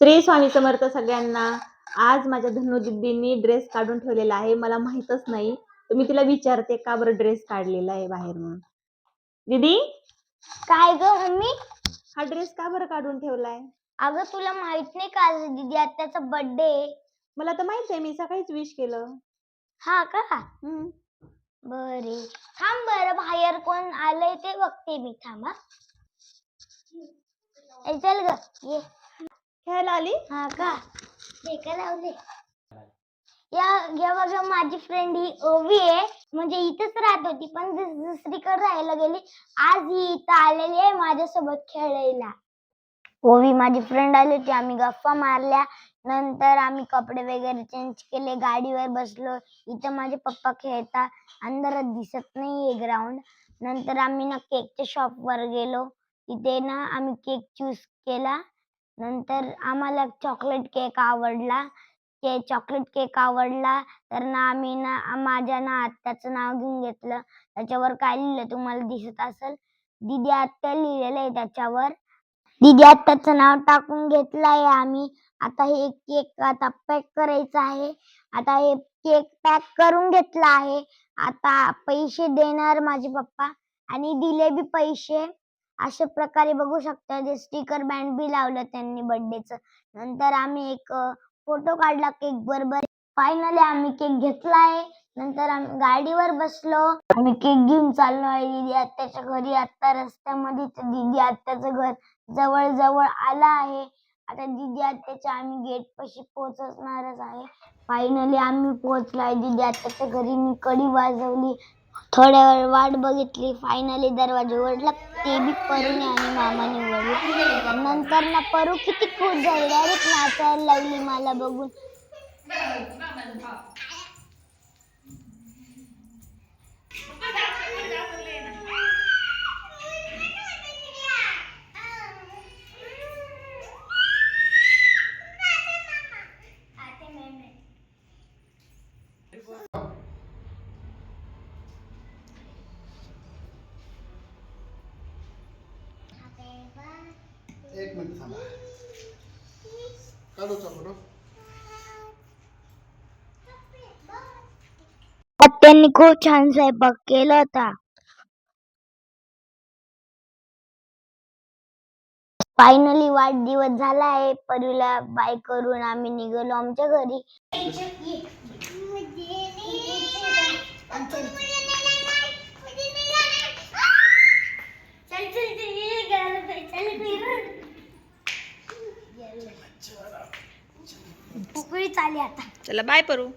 श्री स्वामी समर्थ सगळ्यांना. आज माझ्या धनुदीदींनी ड्रेस काढून ठेवलेला आहे. मला माहीतच नाही. तर मी तिला विचारते का बरं ड्रेस काढलेला आहे बाहेर म्हणून? दीदी? काय ग मम्मी? हा ड्रेस का बरं काढून ठेवलाय? अगं तुला माहीत नाही का आज दीदी आत्याचा बर्थडे मला तर माहीत आहे. मी सकाळीच विश केलं. हा का? हम्म. बरे. थांब बरं बाहेर कोण आलंय ते बघते मी. थांबा. चल ग ये. खेळायला आली? हा का? हे का लावले? या या बघा माझी फ्रेंड ही ओवी आहे. म्हणजे इथंच राहत होती पण दुस- दुसरीकडे राहायला गेली. आज ही इथं आलेली आहे माझ्यासोबत खेळायला. ओवी माझी फ्रेंड आली होती आम्ही गप्पा मारल्या. नंतर आम्ही कपडे वगैरे चेंज केले गाडीवर बसलो. इथं माझे पप्पा खेळता. अंधारात दिसत नाही आहे ग्राउंड नंतर आम्ही ना केकच्या शॉपवर गेलो. तिथे ना आम्ही केक चूज केला. नंतर आम्हाला चॉकलेट केक आवडला. के चॉकलेट केक आवडला. तर ना आम्ही ना माझ्या ना आत्याचं नाव घेऊन घेतलं. त्याच्यावर काय लिहिलं तुम्हाला दिसत असेल? दीदी आत्या लिहिलेलं आहे त्याच्यावर. दिदी आत्याचं नाव टाकून घेतलं आहे आम्ही. आता हे केक आता पॅक करायचं आहे. आता हे केक पॅक करून घेतला आहे. आता पैसे देणार माझे पप्पा. आणि दिले बी पैसे. अशा प्रकारे बघू शकता ते स्टिकर बँड बी लावलं त्यांनी बर्थडेचं च. नंतर आम्ही एक फोटो काढला केक बरोबर. फायनली आम्ही केक घेतला आहे. नंतर आम्ही गाडीवर बसलो. आम्ही केक घेऊन चाललो आहे. दीदी आत्याच्या घरी आता रस्त्यामध्ये दिदी आत्याचं घर जवळ जवळ आलं आहे. आता दिदी आत्याच्या आम्ही गेट पाशी पोहोचणारच आहे. फायनली आम्ही पोहोचलो आहे. दिदी आत्याच्या घरी मी कडी वाजवली. थोड्या वेळ वाट बघितली. फायनली दरवाजा उघडला. ते बी परूने आणि मामाने उघडला. नंतर ना परू किती खुश झाली. डायरेक्ट नाचायला लागली मला बघून. एक मिनिट थांबा. काढूचा फोटो त्यांनी खूप छान स्वयंपाक केला होता. फायनली वाढदिवस झाला आहे. परीला बाय करून आम्ही निघालो आमच्या घरी. आता. चला बाय परू.